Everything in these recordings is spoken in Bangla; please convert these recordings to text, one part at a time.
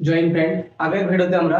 জয়েন্ট ফ্রেন্ড আগের ভিডিওতে আমরা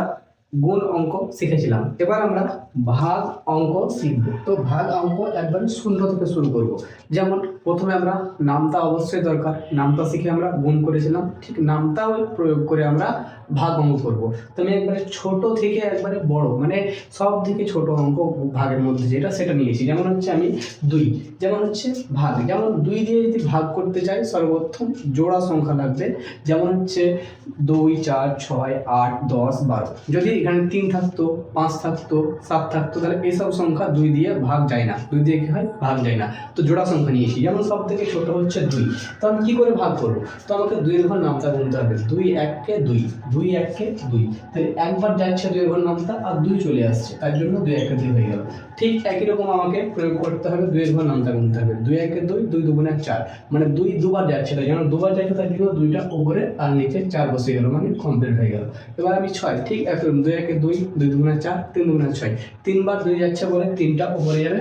গুণ অঙ্ক শিখেছিলাম। এবার আমরা ভাগ অঙ্ক শিখব। তো ভাগ অঙ্ক একবারে শূন্য থেকে শুরু করব। যেমন প্রথমে আমরা নামতা অবশ্যই দরকার। নামতা শিখে আমরা গুণ করেছিলাম। ঠিক নামতাও প্রয়োগ করে আমরা ভাগ অঙ্ক করব। তো আমি একবারে ছোট থেকে একবারে বড় মানে সব থেকে ছোট অঙ্ক ভাগের মধ্যে যেটা, সেটা নিয়েছি। যেমন হচ্ছে আমি দুই, যেমন হচ্ছে ভাগ। যেমন দুই দিয়ে যদি ভাগ করতে চাই, সর্বপ্রথম জোড়া সংখ্যা লাগবে। যেমন হচ্ছে দুই, চার, ছয়, আট, দশ, বারো। যদি এখানে তিন থাকতো, পাঁচ থাকতো, সাত থাকতো, তাহলে এসব সংখ্যা দুই দিয়ে ভাগ যায় না। দুই দিয়ে কি হয়? ভাগ যায় না। তো জোড়া সংখ্যা নিয়েছি যেমন সব থেকে ছোটো হচ্ছে দুই। তো আমি কী করে ভাগ করব? তো আমাকে দুইয়ের ঘর নামতা গুনতে হবে। দুই এককে দুই দুই এককে দুই। তাহলে একবার যাচ্ছে দুই ঘর নামতা আর দুই চলে আসছে। তার জন্য দুই একে দুই হয়ে গেল। ঠিক একই রকম আমাকে প্রয়োগ করতে হবে, দুইয়ের ঘর নামতা গুনতে হবে। দুই একে দুই দুই দুগুণে চার। মানে দুই দুবার যাচ্ছে তাই। জন্য দুবার যাচ্ছে তার জন্য দুইটা উপরে আর নিচে চার বসে গেল মানে কমপ্লিট হয়ে গেল। এবার আমি ছয়। ঠিক একদম দুই একে দুই দুই দুগুণে চার, তিন দুগুণে ছয়। তিনবার দুই যাচ্ছে বলে তিনটা উপরে যাবে,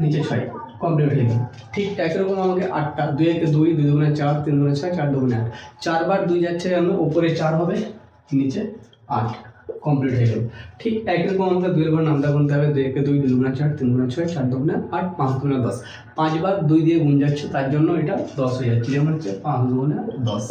নিচে ছয়। কমপ্লিট হয়ে গেল ঠিক একই রকম আমাকে আটটা, দুই একে দুই দুই দুগুণে চার, তিন দুগুণে ছয়, চার দুগুণে আট। চারবার দুই যাচ্ছে যেন উপরে চার হবে, নিচে আট। কমপ্লিট হয়ে গেল। ঠিক একই রকম আমাকে দুই ঘর নামটা গুনতে হবে। দুই একে দুই দুই দুগুণে চার, তিন দুগুণে ছয়, চার দুগুণে আট, পাঁচ দুগুণে দশ। পাঁচবার দুই দিয়ে গুণ যাচ্ছে, তার জন্য এটা দশ হয়ে যাচ্ছে। যেমন হচ্ছে পাঁচ দুগুণে দশ।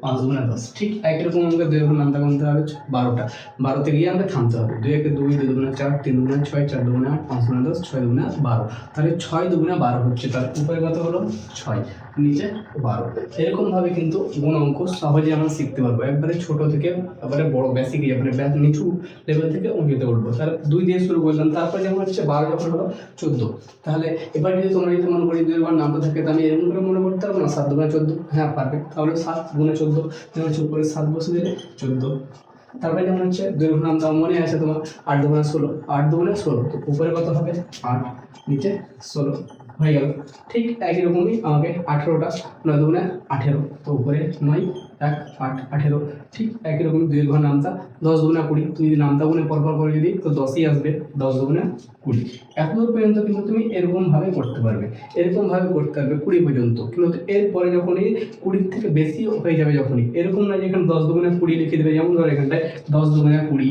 পাঁচ দুগুণে দশ। ঠিক একই রকম আমাকে দুই ঘর আনতে গুনতে হবে বারোটা। বারোতে গিয়ে আমাকে থামতে হবে। দুই একে দুই দুই দুগুণে চার, তিন দুগুণে ছয়, চার দুগুণে আট, পাঁচ দুগুণে দশ, ছয় দুগুণে বারো। তাহলে ছয় দুগুণে বারো হচ্ছে। তার উপায় কত হলো? ছয়। নিচে বারো। এরকমভাবে কিন্তু গুণ অঙ্ক সহজে আমরা শিখতে পারব। একবারে ছোট থেকে একবারে বড় বেসিক মানে নিচু লেভেল থেকে উঁচুতে উঠবো। তাহলে দুই দিয়ে শুরু করলাম, তারপরে যেমন হচ্ছে বারো যখন হলো, চোদ্দ। তাহলে এবার যদি তোমরা যদি মনে করি দুই বার নামটা থাকে, তাহলে এরকম করে মনে করতে পারব না, সাত দুগুণে চোদ্দ? হ্যাঁ পারবে তাহলে সাত গুণে চোদ্দ, যেমন হচ্ছে উপরে সাত বসে দিলে চোদ্দ। তারপরে যেমন হচ্ছে দুই গুণ নাম তাও মনে আছে তোমার, আট দুগুণে ষোলো। আট দুগুণে ষোলো, তো উপরে কত হবে? আট, নিচে ষোলো। হয়ে গেল। ঠিক একই রকমই আমাকে আঠেরোটা, নয় দুগুণে আঠেরো, তো উপরে নয়, এক, আট, আঠেরো। ঠিক একই রকম দুই ঘর নামতা, দশ দুগুণে কুড়ি। তুই যদি নামতা গুণে পরপর করে যদি, তো দশই আসবে, দশ দুগুণে কুড়ি। এতদূর পর্যন্ত কিন্তু তুমি এরকমভাবে করতে পারবে। এরকমভাবে করতে পারবে কুড়ি পর্যন্ত। কিন্তু এরপরে যখনই কুড়ির থেকে বেশি হয়ে যাবে যখনই, এরকম না যে এখানে দশ দুগুণে কুড়ি লিখে দেবে। যেমন ধরো এখানটায় দশ দুগুণে কুড়ি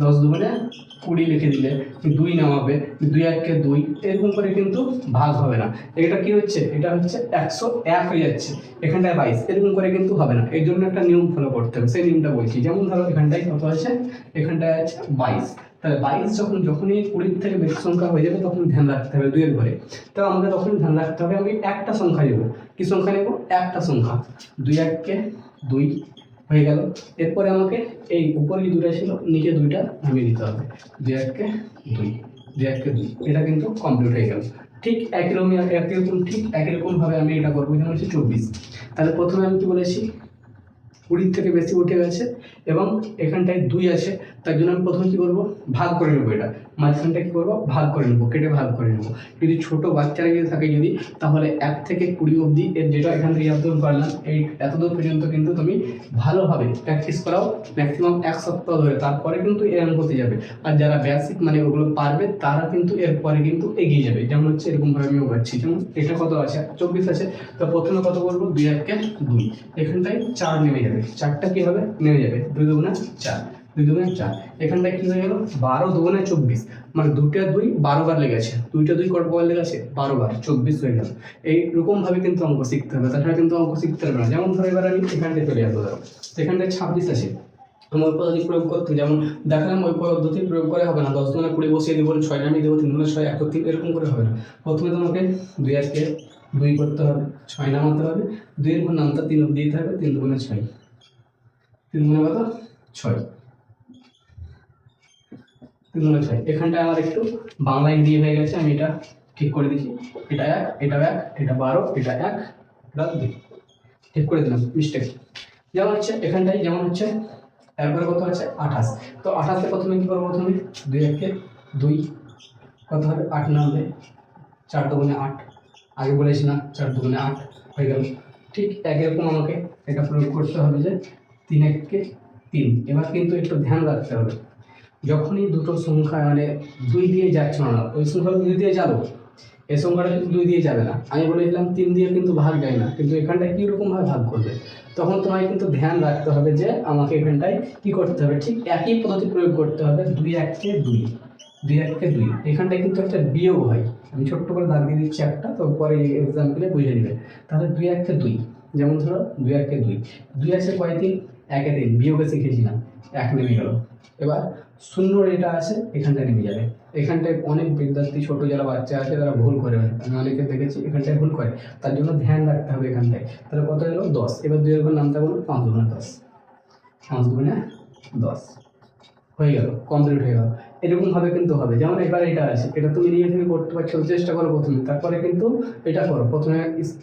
দশ দুগুণে কুড়ি লিখে দিলে দুই নামাবে, দুই এককে দুই, এরকম করে কিন্তু ভাগ হবে না। এটা কি হচ্ছে? এটা হচ্ছে একশো এক হয়ে যাচ্ছে। এখানটায় বাইশ, এরকম করে কিন্তু হবে না। এর জন্য একটা নিয়ম ফলো করতে হবে। সেই নিয়মটা বলছি। যেমন ধরো এখানটায় কত আছে? এখানটায় আছে বাইশ। তাহলে বাইশ যখন, যখনই কুড়ির থেকে বেশি সংখ্যা হয়ে যাবে, তখন ধ্যান রাখতে হবে দুইয়ের ঘরে। তো আমাকে তখন ধ্যান রাখতে হবে, আমি একটা সংখ্যা নেব। কি সংখ্যা নেব? একটা সংখ্যা। দুই এককে দুই হয়ে গেল। এরপরে আমাকে এই উপরে দুটা ছিল, নিচে দুইটা নামিয়ে দিতে হবে। দুই এককে দুই দুই এককে দুই। এটা কিন্তু কমপ্লিট হয়ে গেল। ঠিক একই রকম একই রকম, ঠিক একই রকমভাবে আমি এটা করব। যেমন হচ্ছে চব্বিশ। তাহলে প্রথমে আমি কি বলেছি? কুড়ির থেকে বেশি উঠে গেছে এবং এখানটায় দুই আছে, তার জন্য আমি প্রথমে কী করব? ভাগ করে নেব এটা। মাঝখানটা কী করব? ভাগ করে নেব, কেটে ভাগ করে নেব। যদি ছোটো বাচ্চারা যদি থাকে যদি, তাহলে এক থেকে কুড়ি অবধি এর যেটা এখান থেকে যতদূর পারলাম, এই এতদূর পর্যন্ত কিন্তু তুমি ভালোভাবে প্র্যাকটিস করাও ম্যাক্সিমাম এক সপ্তাহ ধরে। তারপরে কিন্তু এর অঙ্কতে যাবে। আর যারা বেসিক মানে ওগুলো পারবে, তারা কিন্তু এরপরে কিন্তু এগিয়ে যাবে। যেমন হচ্ছে এরকমভাবে আমিও পাচ্ছি যেমন এটা কত আছে? চব্বিশ আছে। তো প্রথমে কত করব? দুই এককে দুই। এখানটায় চার নেমে যাবে। চারটা কি হবে? নেমে যাবে। দুই দুগুণে চার। দুই দুগুণে চার। এখানটায় কি হয়ে গেল? বারো দুগুণে চব্বিশ। মানে দুটা দুই বারো বার লেগেছে দুইটা দুই কতবার লেগেছে বারো বার। চব্বিশ হয়ে গেল। এইরকম ভাবে কিন্তু অঙ্ক শিখতে হবে। তাছাড়া কিন্তু অঙ্ক শিখতে হবে না। যেমন ধরো এবার আমি এখানটায় চলে আসব, ধরো। এখানটায় ছাব্বিশ আছে। ওই পদ্ধতি প্রয়োগ করতে যেমন দেখালাম ওই পদ্ধতি প্রয়োগ করে হবে না। দশ দুগুণে কুড়ি বসিয়ে দিব, ছয় নামিয়ে দেবো, তিন দুগুণে ছয় এক তিন, এরকম করে হবে না। প্রথমে তোমাকে দুই আজকে দুই করতে হবে, ছয় নামাতে হবে। দুইয়ের ঘর নামটা তিন অব্দি দিতে হবে, তিন দুগুণে ছয়। তিন গুণে কত? ছয়। তিন গুণে ছয়। এখানটায় আমার একটু বাংলায় দিয়ে হয়ে গেছে, আমি এটা ঠিক করে দিচ্ছি এটা এক এটা এক, এটা বারো, এটা এক, এটা দুই। ঠিক করে দিলাম মিস্টেক যেমন হচ্ছে, এখানটায় যেমন হচ্ছে এরপরে কত আছে? আঠাশ। তো আঠাশে প্রথমে কী করব প্রথমে? দুই একে দুই, কত হবে? আট নামবে। চার দুগুণে আট। আগে বলেছি না চার দুগুণে আট হয়ে গেল। ঠিক একই রকম আমাকে এটা প্রয়োগ করতে হবে যে তিন এককে তিন। এবার কিন্তু একটু ধ্যান রাখতে হবে। যখনই দুটো সংখ্যা মানে দুই দিয়ে যাচ্ছে না, ওই সংখ্যাটা দুই দিয়ে যাব? এই সংখ্যাটা কিন্তু দুই দিয়ে যাবে না। আমি বলেছিলাম তিন দিয়ে কিন্তু ভাগ যায় না, কিন্তু এখানটায় কীরকমভাবে ভাগ করবে? তখন তোমায় কিন্তু ধ্যান রাখতে হবে যে, আমাকে এখানটায় কী করতে হবে? ঠিক একই পদ্ধতি প্রয়োগ করতে হবে, দুই এককে দুই দুই এককে দুই। এখানটায় কিন্তু একটা বিয়োগ হয়। আমি ছোট্ট করে দাগ দিয়ে দিচ্ছি একটা, তো পরে এক্সাম্পলে বুঝে নেবে। তাহলে দুই এককে দুই। যেমন ধরো দুই এককে দুই। দুই আছে কয় তিন? একে তিন। বিয়োগে শিখেছিলাম। এক নেমে গেল। এবার শূন্য এটা আছে, এখানটায় নেমে যাবে। এখানটায় অনেক বিদ্যার্থী, ছোটো যারা বাচ্চা আছে, তারা ভুল করে। আমি অনেকে দেখেছি এখানটায় ভুল করে। তার জন্য ধ্যান রাখতে হবে এখানটায়। তাহলে কত হলো? দশ। এবার দুই এর নামটা বলো। পাঁচ দুগুণে দশ। পাঁচ দুগুণে দশ। হয়ে গেল। কমপ্লিট হয়ে গেল। এরকম ভাবে কিন্তু হবে। যেমন এবার এটা আছে, এটা তুমি নিজে থেকে করতে পারছ, চেষ্টা করো প্রথমে। তারপরে কিন্তু এটা করো। প্রথমে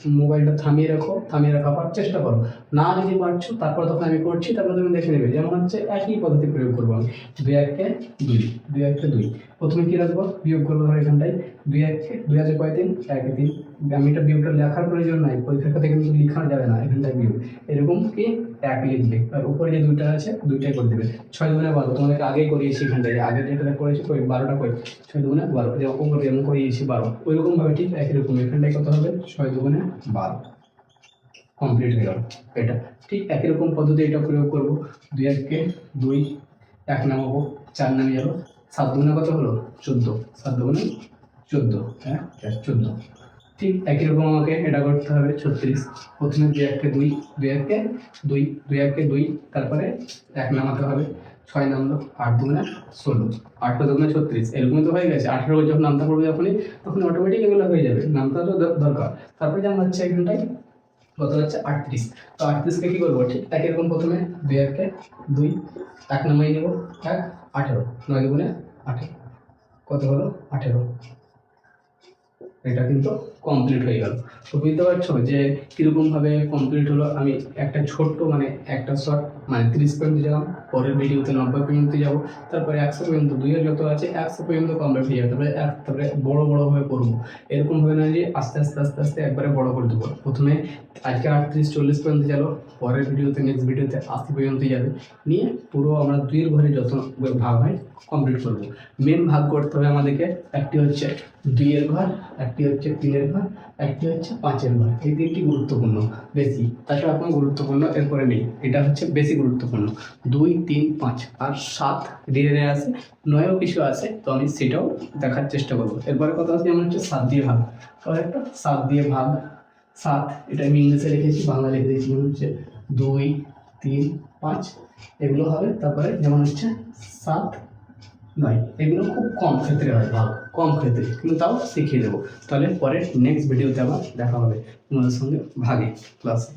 মোবাইলটা থামিয়ে রাখো, থামিয়ে রাখা পর চেষ্টা করো। না যদি পারছ, তারপর তখন আমি করছি, তারপর তুমি দেখে নেবে। যেমন হচ্ছে একই পদ্ধতি প্রয়োগ করব আমি। দুই এককে দুই দুই এককে দুই। প্রথমে কি রাখব? বিয়োগ করব ধরো এখানটায়। দুই এককে দুই আছে কয় দিন এক দিন আমি এটা বিয়োগটা লেখার প্রয়োজন নাই। পরীক্ষার খাতে কিন্তু লেখা যাবে না এখানটায় বিয়োগ। এরকম কি? এক লিখবে। আর উপরে যে দুইটা আছে, দুইটাই করে দেবে। ছয় দুগুণে বারো। তোমাদের আগেই করিয়েছি এখানটায়। আগে যেটা করেছি, কই, বারোটা কই? ছয় দুগুনে বারো। এরকম করে করিয়েছি বারো ওই রকম ভাবে ঠিক একই রকম। এখানটায় কত হবে? ছয় দুগুণে বারো। কমপ্লিট হয়ে গেল। এটা ঠিক একই রকম পদ্ধতি এটা প্রয়োগ করব। দুই এককে দুই, এক নামাবো, চার নামে যাব সাত দুগুণে কত হলো? চোদ্দ। সাত দুগুণে চোদ্দ। হ্যাঁ চোদ্দ। ঠিক একই রকম আমাকে এটা করতে হবে, ছত্রিশ। প্রথমে দুই এককে দুই দুই এককে দুই দুই এককে দুই, তারপরে এক নামাতে হবে। ছয় নামলো, আট দুগুণে ষোলো। আটটা দুগুণে ছত্রিশ? এরকমই তো হয়ে গেছে। আঠেরো যখন নামতে পড়বে যখনই, তখন অটোমেটিক এগুলো হয়ে যাবে। নামটা তো দরকার। তারপরে যেমন হচ্ছে এখানটায়, কত হচ্ছে? আটত্রিশ। তো আটত্রিশকে কী করব? ঠিক একই রকম প্রথমে দুই এককে দুই, এক নামাই নেব, এক, আঠেরো। নয় দুগুণে আঠেরো। কত হলো? আঠেরো। এটা কিন্তু কমপ্লিট হয়ে গেল। তো বুঝতে পারছ যে কীরকমভাবে কমপ্লিট হলো? আমি একটা ছোট্ট মানে একটা শর্ট মানে তিরিশ পর্যন্ত গেলাম পরের ভিডিওতে নব্বই পর্যন্ত যাব। তারপরে একশো পর্যন্ত দুইয়ের যত আছে, একশো পর্যন্ত কমপ্লিট হয়ে যাবে। তারপরে এক তারপরে বড়ো বড়োভাবে করব। এরকমভাবে না যে আস্তে আস্তে আস্তে আস্তে একবারে বড় করে দেবো। প্রথমে আজকে আটত্রিশ, চল্লিশ পর্যন্ত গেল। পরের ভিডিওতে নেক্সট ভিডিওতে আশি পর্যন্ত যাবে। নিয়ে পুরো আমরা দুইয়ের ঘরে যত ভাগ হয় কমপ্লিট করব। মেন ভাগ করতে হবে আমাদেরকে, একটি হচ্ছে দুইয়ের ঘর, একটি হচ্ছে তিনের ঘর। একটি হচ্ছে পাঁচের ঘর এই তিনটি গুরুত্বপূর্ণ, বেশি, তাছাড়া আপনার গুরুত্বপূর্ণ এরপরে নেই, এটা হচ্ছে বেশি গুরুত্বপূর্ণ। দুই, তিন, পাঁচ, আর সাত ধীরে ধীরে আছে, নয়ও কিছু আছে, তো আমি সেটাও দেখার চেষ্টা করব। এরপরে কথা আছে? যেমন হচ্ছে সাত দিয়ে ভাগ। তো একটা সাত দিয়ে ভাগ, সাত, এটা আমি ইংলিশে লিখেছি, বাংলা লিখে দিয়েছি, যেমন হচ্ছে দুই, তিন, পাঁচ, এগুলো হবে। তারপরে যেমন হচ্ছে সাত নয়, এগুলো খুব কম ক্ষেত্রে হয় ভাগ কম ক্ষেত্রে, কিন্তু তাও শিখিয়ে দেবো। তাহলে পরের নেক্সট ভিডিওতে আবার দেখা হবে তোমাদের সঙ্গে ভাগে ক্লাসে